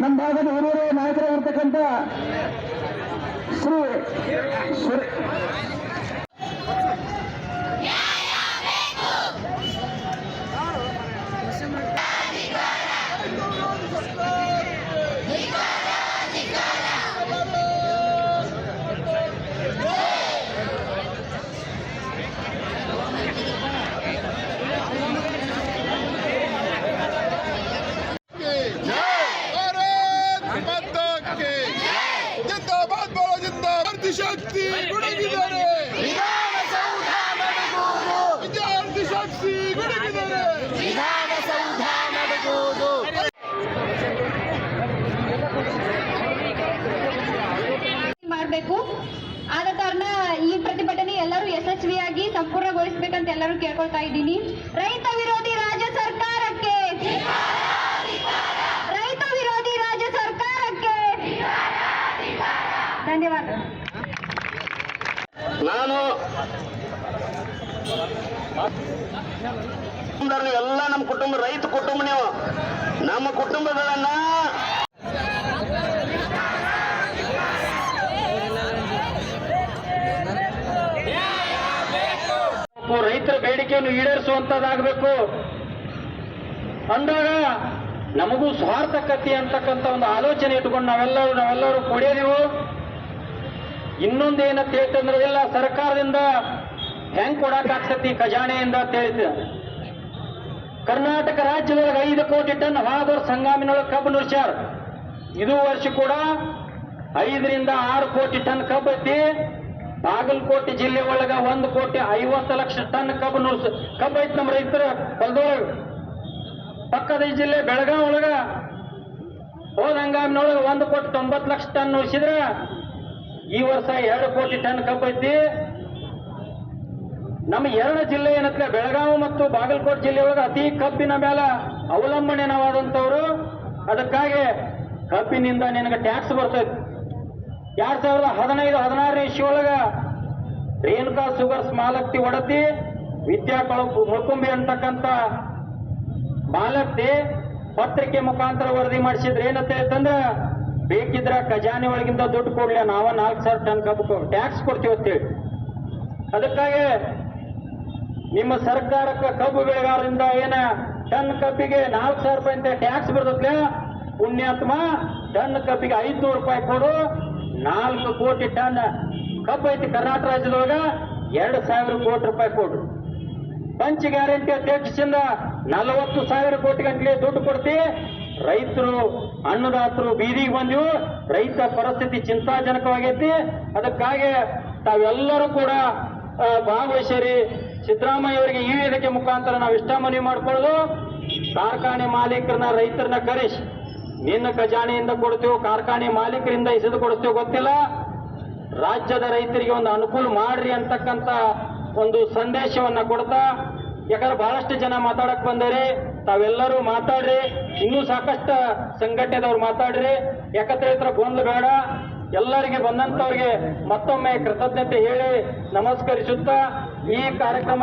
ನಮ್ಮ ಭಾಗದ ಹಿರಿಯರೇ ನಾಯಕರಾಗಿರ್ತಕ್ಕಂಥ ಶ್ರೀ ಶಕ್ತಿ ಕೊಡಗಿದ್ದಾರೆ ವಿದ್ಯಾರ್ಥಿ ಶಕ್ತಿ ಮಾಡಬೇಕು. ಆದ ಕಾರಣ ಈ ಪ್ರತಿಭಟನೆ ಎಲ್ಲರೂ ಯಶಸ್ವಿಯಾಗಿ ಸಂಪೂರ್ಣಗೊಳಿಸ್ಬೇಕಂತ ಎಲ್ಲರೂ ಕೇಳ್ಕೊಳ್ತಾ ಇದ್ದೀನಿ. ರೈತ ವಿರೋಧಿ ರಾಜ್ಯ ಸರ್ಕಾರಕ್ಕೆ! ರೈತ ವಿರೋಧಿ ರಾಜ್ಯ ಸರ್ಕಾರಕ್ಕೆ! ಧನ್ಯವಾದ. ಎಲ್ಲ ನಮ್ಮ ಕುಟುಂಬ, ರೈತ ಕುಟುಂಬ ನೀವು ನಮ್ಮ ಕುಟುಂಬಗಳನ್ನ ರೈತರ ಬೇಡಿಕೆಯನ್ನು ಈಡೇರಿಸುವಂತದ್ದಾಗಬೇಕು. ಅಂದಾಗ ನಮಗೂ ಸ್ವಾರ್ಥಕತೆ ಅಂತಕ್ಕಂಥ ಒಂದು ಆಲೋಚನೆ ಇಟ್ಕೊಂಡು ನಾವೆಲ್ಲರೂ ನಾವೆಲ್ಲರೂ ಕೊಡಿಯದೀವು. ಇನ್ನೊಂದೇನಂತ ಹೇಳ್ತಂದ್ರೆ ಎಲ್ಲ ಸರ್ಕಾರದಿಂದ ಹೆಂಗ್ ಕೊಡಕ್ಕಾಗ್ತತಿ ಖಜಾನೆಯಿಂದ ಅಂತ ಹೇಳಿದ ಕರ್ನಾಟಕ ರಾಜ್ಯದೊಳಗೆ ಐದು ಕೋಟಿ ಟನ್ ಹಾದೋರ್ ಸಂಗಾಮಿನೊಳಗೆ ಕಬ್ಬು ನುರ್ಸ್ಯಾರ ಇದು ವರ್ಷ ಕೂಡ ಐದರಿಂದ ಆರು ಕೋಟಿ ಟನ್ ಕಬ್ಬು ಐತಿ. ಬಾಗಲಕೋಟೆ ಜಿಲ್ಲೆ ಒಳಗ ಒಂದು ಕೋಟಿ ಐವತ್ತು ಲಕ್ಷ ಟನ್ ಕಬ್ಬು ನುರ್ಸ ಕಬ್ಬು ಐತಿ ನಮ್ಮ ರೈತರ, ಹೊಲದೊಳಗ. ಪಕ್ಕದ ಜಿಲ್ಲೆ ಬೆಳಗಾವಿ ಒಳಗ ಹೋದ ಹಂಗಾಮಿನೊಳಗೆ ಒಂದು ಕೋಟಿ ತೊಂಬತ್ತು ಲಕ್ಷ ಟನ್ ನುರ್ಸಿದ್ರ ಈ ವರ್ಷ ಎರಡು ಕೋಟಿ ಟನ್ ಕಬ್ಬು ಐತಿ. ನಮ್ಮ ಎರಡು ಜಿಲ್ಲೆ ಏನತ್ತೆ ಬೆಳಗಾವಿ ಮತ್ತು ಬಾಗಲಕೋಟೆ ಜಿಲ್ಲೆಯೊಳಗೆ ಅತಿ ಕಬ್ಬಿನ ಮೇಲೆ ಅವಲಂಬನೆ ನಾವಾದಂಥವ್ರು ಅದಕ್ಕಾಗಿ ಕಬ್ಬಿನಿಂದ ನಿನಗೆ ಟ್ಯಾಕ್ಸ್ ಬರ್ತೈತಿ. ಎರಡ್ ಸಾವಿರದ ಹದಿನೈದು, ಹದಿನಾರನೇ ಒಳಗ ರೇಣುಕಾ ಸುಗರ್ಸ್ ಮಾಲಕ್ತಿ ಒಡತಿ ವಿದ್ಯಾ ಕಳಪು ಮುಳ್ಕುಂಬಿ ಅಂತಕ್ಕಂಥ ಮಾಲಕ್ತಿ ಪತ್ರಿಕೆ ಮುಖಾಂತರ ವರದಿ ಮಾಡಿಸಿದ್ರೆ ಏನತ್ತೆ ಅಂತಂದ್ರೆ ಬೇಕಿದ್ರ ಖಜಾನೆ ಒಳಗಿಂದ ದುಡ್ಡು ಕೊಡ್ಲಿ, ನಾವ ನಾಲ್ಕು ಸಾವಿರ ಟನ್ ಕಬ್ಬು ಟ್ಯಾಕ್ಸ್ ಕೊಡ್ತೀವಿ ಅಂತೇಳಿ. ಅದಕ್ಕಾಗಿ ನಿಮ್ಮ ಸರ್ಕಾರಕ್ಕೆ ಕಬ್ಬು ಬೆಳೆಗಾರರಿಂದ ಏನ ಟನ್ ಕಬ್ಬಿಗೆ ನಾಲ್ಕು ಸಾವಿರ ರೂಪಾಯಿ ಅಂತ ಟ್ಯಾಕ್ಸ್ ಬರ್ತೈತೆ ಪುಣ್ಯಾತ್ಮ, ಟನ್ ಕಬ್ಬಿಗೆ ಐದ್ನೂರು ರೂಪಾಯಿ ಕೊಡು. ನಾಲ್ಕು ಕೋಟಿ ಟನ್ ಕಬ್ಬು ಐತಿ ಕರ್ನಾಟಕ ರಾಜ್ಯದೊಳಗ, ಎರಡು ಸಾವಿರ ಕೋಟಿ ರೂಪಾಯಿ ಕೊಡು. ಪಂಚ್ ಗ್ಯಾರಂಟಿ ಅಧ್ಯಕ್ಷದಿಂದ ನಲವತ್ತು ಸಾವಿರ ಕೋಟಿ ಗಂಟಲೆ ದುಡ್ಡು ಕೊಡ್ತಿ. ರೈತರು, ಅನ್ನದಾತರು ಬೀದಿಗೆ ಬಂದಿವು ರೈತ ಪರಿಸ್ಥಿತಿ ಚಿಂತಾಜನಕವಾಗೈತಿ. ಅದಕ್ಕಾಗಿ ತಾವೆಲ್ಲರೂ ಕೂಡ ಭಾಗವಹಿಸರಿ. ಸಿದ್ದರಾಮಯ್ಯ ಅವರಿಗೆ ಈ ವೇದಿಕೆ ಮುಖಾಂತರ ನಾವು ಇಷ್ಟ ಮನವಿ ಮಾಡ್ಕೊಳ್ಳೋದು, ಕಾರ್ಖಾನೆ ಮಾಲೀಕರನ್ನ ರೈತರನ್ನ ಕರೆಸಿ, ನಿನ್ನ ಖಜಾನೆಯಿಂದ ಕೊಡ್ತೇವೆ, ಕಾರ್ಖಾನೆ ಮಾಲೀಕರಿಂದ ಇಸಿದು ಕೊಡ್ತೀವೋ ಗೊತ್ತಿಲ್ಲ. ರಾಜ್ಯದ ರೈತರಿಗೆ ಒಂದು ಅನುಕೂಲ ಮಾಡ್ರಿ ಅಂತಕ್ಕಂಥ ಒಂದು ಸಂದೇಶವನ್ನ ಕೊಡ್ತಾ, ಯಾಕಂದ್ರೆ ಬಹಳಷ್ಟು ಜನ ಮಾತಾಡಕ್ ಬಂದರೆ. ತಾವೆಲ್ಲರೂ ಮಾತಾಡ್ರಿ, ಇನ್ನೂ ಸಾಕಷ್ಟು ಸಂಘಟನೆದವ್ರು ಮಾತಾಡ್ರಿ. ಯಾಕಂದ್ರೆ ಹತ್ರ ಗೊಂದಲ ಬೇಡ. ಎಲ್ಲರಿಗೆ ಬಂದಂತವ್ರಿಗೆ ಮತ್ತೊಮ್ಮೆ ಕೃತಜ್ಞತೆ ಹೇಳಿ ನಮಸ್ಕರಿಸುತ್ತಾ ಈ ಕಾರ್ಯಕ್ರಮ